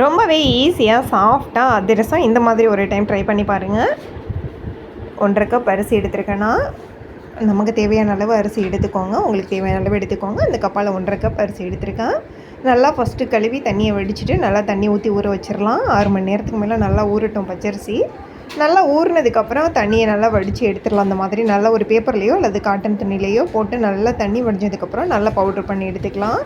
ரொம்பவே ஈஸியாக சாஃப்டாக அதிரசம் இந்த மாதிரி ஒரு டைம் ட்ரை பண்ணி பாருங்கள் ஒன்றரை கப் அரிசி எடுத்துருக்கேன்னா நமக்கு தேவையான அளவு அரிசி எடுத்துக்கோங்க. உங்களுக்கு தேவையான அளவு எடுத்துக்கோங்க. அந்த கப்பால் ஒன்றரை கப் அரிசி எடுத்துருக்கேன். நல்லா ஃபஸ்ட்டு கழுவி தண்ணியை வடிச்சிட்டு நல்லா தண்ணி ஊற்றி ஊற வச்சிடலாம் ஆறு மணி நேரத்துக்கு மேலே நல்லா ஊறட்டும் பச்சரிசி. நல்லா ஊறினதுக்கப்புறம் தண்ணியை நல்லா வடித்து எடுத்துடலாம் அந்த மாதிரி நல்லா ஒரு பேப்பர்லேயோ அல்லது காட்டன் துணிலேயோ போட்டு நல்லா தண்ணி வடிஞ்சதுக்கப்புறம் நல்லா பவுட்ரு பண்ணி எடுத்துக்கலாம்.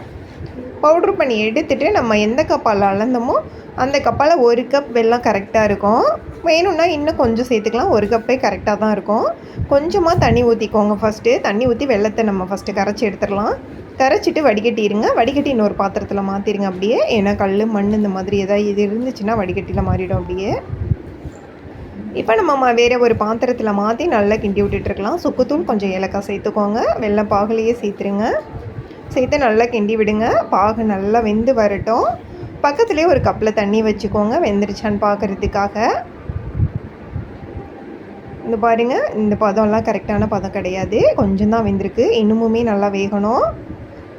பவுட்ரு பண்ணி எடுத்துகிட்டு நம்ம எந்த கப்பால் அளந்தமோ அந்த கப்பால் ஒரு கப் வெள்ளம் கரெக்டாக இருக்கும். வேணும்னா இன்னும் கொஞ்சம் சேர்த்துக்கலாம். ஒரு கப்பே கரெக்டாக தான் இருக்கும். கொஞ்சமாக தண்ணி ஊற்றிக்கோங்க ஃபஸ்ட்டு தண்ணி ஊற்றி வெள்ளத்தை நம்ம ஃபஸ்ட்டு கரைச்சி எடுத்துடலாம். கரைச்சிட்டு வடிகட்டிடுங்க வடிகட்டி இன்னொரு பாத்திரத்தில் மாற்றிடுங்க அப்படியே. ஏன்னா கல் மண் இந்த மாதிரி எதாவது இது இருந்துச்சுன்னா வடிகட்டியில் மாறிடும் அப்படியே. இப்போ நம்ம வேறு ஒரு பாத்திரத்தில் மாற்றி நல்லா கிண்டி விட்டுட்டுருக்கலாம் சுக்குத்தூள் கொஞ்சம் ஏலக்காய் சேர்த்துக்கோங்க. வெள்ளை பாகுலையே சேர்த்துருங்க. சேர்த்து நல்லா கிண்டி விடுங்க. பாகு நல்லா வெந்து வரட்டும். பக்கத்துலேயே ஒரு கப்பில் தண்ணி வச்சுக்கோங்க. வெந்துருச்சான்னு பார்க்குறதுக்காக இந்த பாருங்கள் இந்த பதம்லாம் கரெக்டான பதம் கிடையாது. கொஞ்சம் தான் வெந்திருக்கு. இன்னுமுமே நல்லா வேகணும்.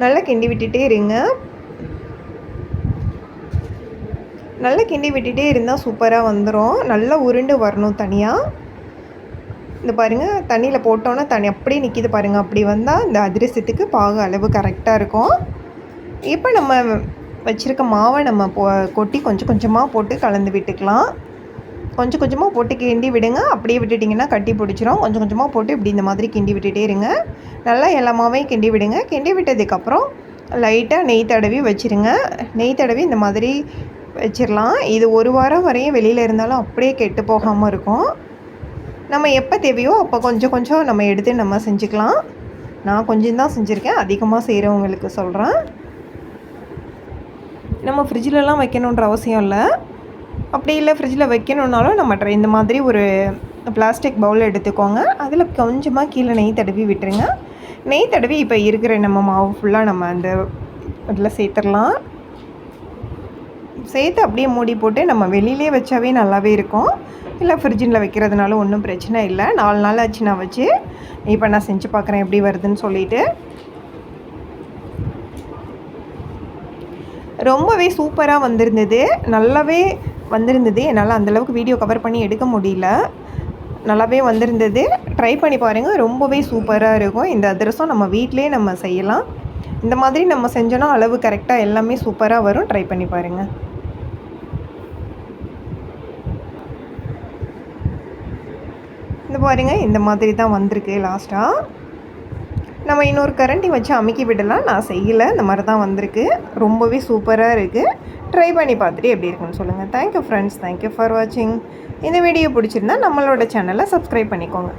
நல்லா கிண்டி விட்டுட்டே இருங்க. நல்லா கிண்டி விட்டுட்டே இருந்தால் சூப்பராக வந்துடும் நல்லா உருண்டு வரணும் தனியாக இந்த பாருங்கள் தண்ணியில் போட்டோன்னா தண்ணி அப்படியே நிற்கிது பாருங்கள் அப்படி வந்தால் இந்த அதிரசத்துக்கு பாகு அளவு கரெக்டாக இருக்கும். இப்போ நம்ம வச்சுருக்க மாவை நம்ம போ கொட்டி கொஞ்சம் கொஞ்சமாக போட்டு கலந்து விட்டுக்கலாம். கொஞ்சம் கொஞ்சமாக போட்டு கிண்டி விடுங்க. அப்படியே விட்டுட்டிங்கன்னா கட்டி பிடிச்சிரும். கொஞ்சம் கொஞ்சமாக போட்டு இப்படி இந்த மாதிரி கிண்டி விட்டுட்டே இருங்க. நல்லா எல்லா மாவையும் கிண்டி விடுங்க. கிண்டி விட்டதுக்கப்புறம் லைட்டாக நெய் தடவி வச்சுருங்க. நெய் தடவி இந்த மாதிரி வச்சிடலாம் இது ஒரு வாரம் வரையும் வெளியில் இருந்தாலும் அப்படியே கெட்டு போகாமல் இருக்கும். நம்ம எப்போ தேவையோ அப்போ கொஞ்சம் கொஞ்சம் நம்ம எடுத்து நம்ம செஞ்சுக்கலாம். நான் கொஞ்சம் தான் செஞ்சுருக்கேன். அதிகமாக செய்கிறவங்களுக்கு சொல்கிறேன் நம்ம ஃப்ரிட்ஜிலலாம் வைக்கணுன்ற அவசியம் இல்லை. அப்படி இல்லை ஃப்ரிட்ஜில் வைக்கணுன்னாலும் நம்ம ட்ரை இந்த மாதிரி ஒரு பிளாஸ்டிக் பவுல் எடுத்துக்கோங்க. அதில் கொஞ்சமாக கீழே நெய் தடவி விட்டுருங்க. நெய் தடவி இப்போ இருக்கிற நம்ம மாவு ஃபுல்லாக நம்ம அந்த இதில் சேர்த்துடலாம். சேர்த்து அப்படியே மூடி போட்டு நம்ம வெளியிலே வச்சாவே நல்லாவே இருக்கும். இல்லை ஃப்ரிட்ஜில் வைக்கிறதுனால ஒன்றும் பிரச்சனை இல்லை. நாலு நாள் ஆச்சு நான் வச்சு. இப்போ நான் செஞ்சு பார்க்குறேன் எப்படி வருதுன்னு சொல்லிட்டு. ரொம்பவே சூப்பராக வந்திருந்தது. நல்லாவே வந்திருந்தது. என்னால் அந்தளவுக்கு வீடியோ கவர் பண்ணி எடுக்க முடியல. நல்லாவே வந்திருந்தது. ட்ரை பண்ணி பாருங்கள் ரொம்பவே சூப்பராக இருக்கும். இந்த அதிரசம் நம்ம வீட்டிலே நம்ம செய்யலாம். இந்த மாதிரி நம்ம செஞ்சோன்னா அளவு கரெக்டாக எல்லாமே சூப்பராக வரும். ட்ரை பண்ணி பாருங்கள் இந்த பாருங்கள் இந்த மாதிரி தான் வந்திருக்கு லாஸ்ட்டாக நம்ம இன்னொரு கரண்டி வச்சு அமுக்கி விடலாம். நான் செய்யலை இந்த மாதிரி தான் வந்திருக்கு. ரொம்பவே சூப்பராக இருக்குது ட்ரை பண்ணி பார்த்துட்டு எப்படி இருக்குன்னு சொல்லுங்கள் தேங்க்யூ ஃப்ரெண்ட்ஸ் தேங்க்யூ ஃபார் வாட்சிங் இந்த வீடியோ பிடிச்சிருந்தா நம்மளோட சேனலை சப்ஸ்கிரைப் பண்ணிக்கோங்க.